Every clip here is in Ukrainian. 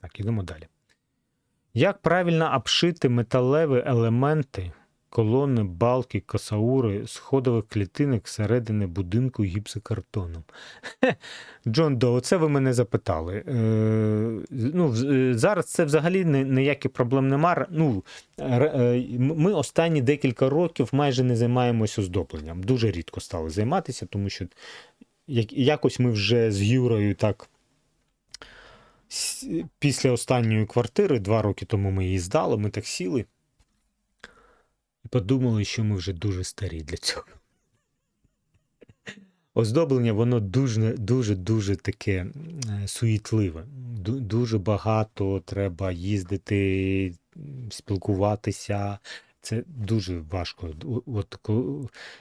Так, ідемо далі. Як правильно обшити металеві елементи, колони, балки, косаури сходових клітинок всередини будинку гіпсокартоном? Хе, Джон Доу, оце ви мене запитали. Е, ну, е, зараз це взагалі ніяких проблем нема. Ну, е, ми останні декілька років майже не займаємося оздобленням. Дуже рідко стали займатися, тому що якось ми вже з Юрою так. Після останньої квартири, два роки тому ми її здали, ми так сіли і подумали, що ми вже дуже старі для цього. Оздоблення, воно дуже, дуже, дуже таке суетливе. Дуже багато треба їздити, спілкуватися. Це дуже важко. От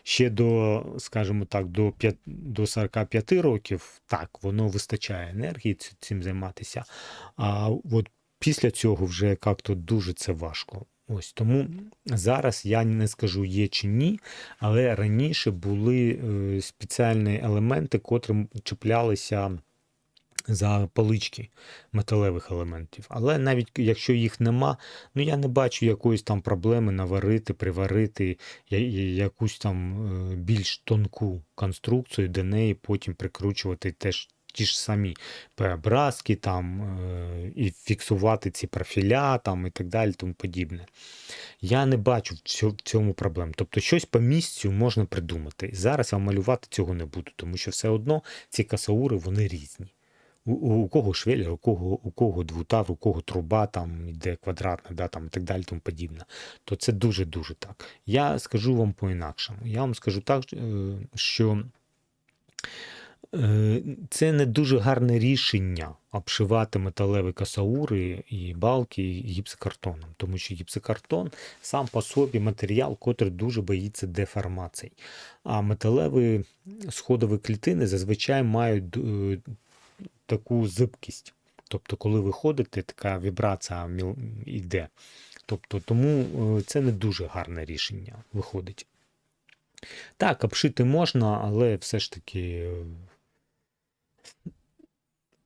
ще до, скажімо так, до, п'ят- до 45 років так, воно вистачає енергії цим займатися. А от після цього вже як-то дуже це важко. Ось тому зараз я не скажу є чи ні, але раніше були е, спеціальні елементи, котрим чіплялися за палички металевих елементів. Але навіть якщо їх нема, ну я не бачу якоїсь там проблеми наварити, приварити якусь там е, більш тонку конструкцію, до неї потім прикручувати теж. Ті ж самі преобразки там е, і фіксувати ці профіля там і так далі, тому подібне. Я не бачу в цьому проблем. Тобто щось по місцю можна придумати. Зараз я малювати цього не буду, тому що все одно ці касаури вони різні. У, у, кого швеллер, у кого, у кого двутав, у кого труба там йде квадратна, да, там, і так далі, тому подібне. То це дуже-дуже так. Я скажу вам по-інакшому. Я вам скажу так, е, що е, це не дуже гарне рішення обшивати металеві касаури і балки гіпсокартоном, тому що гіпсокартон сам по собі матеріал, котрий дуже боїться деформацій. А металеві сходові клітини зазвичай мають е, таку зибкість. Тобто, коли ви ходите, така вібрація йде. Тобто, тому е, це не дуже гарне рішення виходить. Так, обшити можна, але все ж таки. е,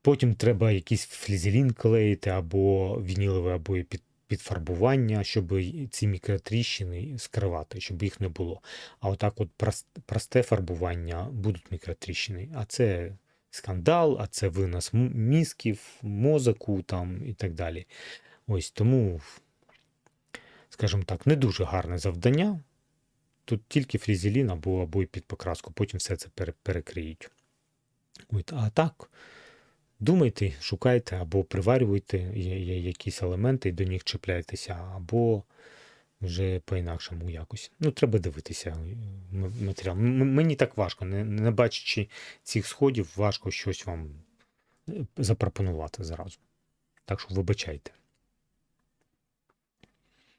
Потім треба якийсь флізелін клеїти або вінілові обої під, підфарбування, щоб ці мікротріщини скривати, щоб їх не було. А отак, от просте фарбування будуть мікротріщини. А це скандал, а це винос мізків, мозоку там і так далі. Ось тому, скажімо так, не дуже гарне завдання. Тут тільки фрізелін або обої під покраску, потім все це перекриють. От, а так, думайте, шукайте або приварюйте якісь елементи і до них чіпляйтеся, або вже по-інакшому якось. Ну, треба дивитися е, матеріал. Мені так важко, не, не бачачи цих сходів, важко щось вам е, запропонувати зразу. Так що вибачайте.